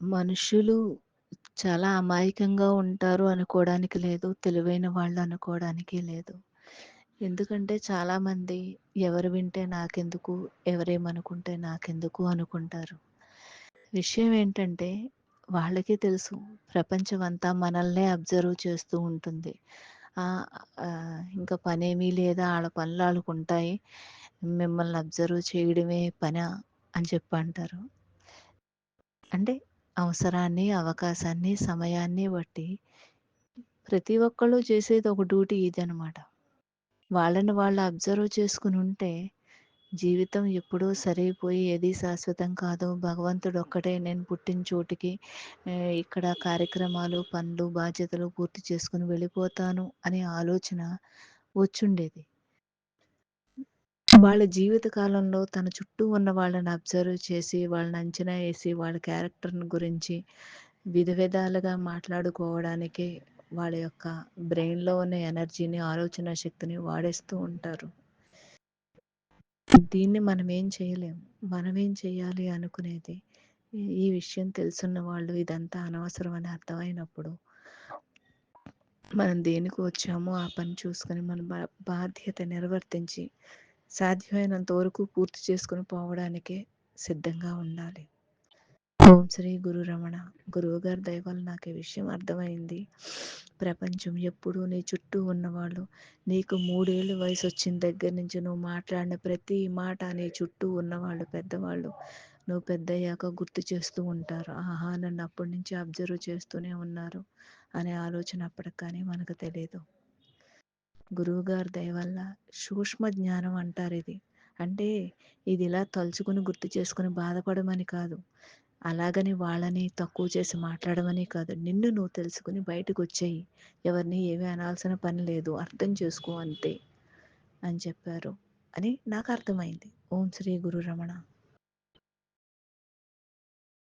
మనుషులు చాలా అమాయకంగా ఉంటారు అనుకోవడానికి లేదు. తెలివైన వాళ్ళు అనుకోవడానికి లేదు. ఎందుకంటే చాలామంది ఎవరు వింటే నాకెందుకు, ఎవరేమనుకుంటే నాకెందుకు అనుకుంటారు. విషయం ఏంటంటే వాళ్ళకి తెలుసు ప్రపంచం అంతా మనల్నే అబ్జర్వ్ చేస్తూ ఉంటుంది. ఇంకా పనేమీ లేదా వాళ్ళ పనులు వాళ్ళకు ఉంటాయి మిమ్మల్ని అబ్జర్వ్ చేయడమే పని అని చెప్పి అంటారు. అంటే అవసరాన్ని, అవకాశాన్ని, సమయాన్ని బట్టి ప్రతి ఒక్కళ్ళు చేసేది ఒక డ్యూటీ ఇది అనమాట వాళ్ళని వాళ్ళు అబ్జర్వ్ చేసుకుని ఉంటే జీవితం ఎప్పుడూ సరిపోయి ఏది శాశ్వతం కాదు. భగవంతుడు ఒక్కటే నేను పుట్టిన చోటికి ఇక్కడ కార్యక్రమాలు, పనులు, బాధ్యతలు పూర్తి చేసుకుని వెళ్ళిపోతాను అనే ఆలోచన వచ్చుండేది. వాళ్ళ జీవిత కాలంలో తన చుట్టూ ఉన్న వాళ్ళని అబ్జర్వ్ చేసి, వాళ్ళని అంచనా వేసి వాళ్ళ క్యారెక్టర్‌ని గురించి విధ విధాలుగా మాట్లాడుకోవడానికి వాళ్ళ యొక్క బ్రెయిన్‌లో ఉన్న ఎనర్జీని, ఆలోచన శక్తిని వాడేస్తూ ఉంటారు. దీన్ని మనమేం చేయలేం. మనమేం చేయాలి అనుకునేది ఈ విషయం తెలుసున్న వాళ్ళు ఇదంతా అనవసరం అని అర్థమైనప్పుడు మనం దేనికి వచ్చామో ఆ పని చూసుకొని మన బా బాధ్యత నిర్వర్తించి సాధ్యమైనంత వరకు పూర్తి చేసుకొని పోవడానికే సిద్ధంగా ఉండాలి. ఓం శ్రీ గురు రమణ. గురువుగారి దయ నాకు ఈ విషయం అర్థమైంది. ప్రపంచం ఎప్పుడూ నీ చుట్టూ ఉన్నవాళ్ళు నీకు మూడేళ్ళు వయసు వచ్చిన దగ్గర నుంచి నువ్వు మాట్లాడిన ప్రతి మాట నీ చుట్టూ ఉన్నవాళ్ళు పెద్దవాళ్ళు నువ్వు పెద్దయ్యాక గుర్తు చేస్తూ ఉంటారు. ఆహా! నన్ను అప్పటి నుంచి అబ్జర్వ్ చేస్తూనే ఉన్నారు అనే ఆలోచన అప్పటికి కానీ మనకు తెలియదు గురువుగారి దయ వల్ల సూక్ష్మ జ్ఞానం అంటారు ఇది అంటే ఇది ఇలా తలుచుకుని గుర్తు చేసుకుని బాధపడమని కాదు. అలాగని వాళ్ళని తక్కువ చేసి మాట్లాడమని కాదు. నిన్ను నువ్వు తెలుసుకొని బయటకొచ్చేయి. ఎవరిని ఏమీ అనాల్సిన పని లేదు. అర్థం చేసుకో అంతే అని చెప్పారు అని నాకు అర్థమైంది. ఓం శ్రీ గురు రమణ.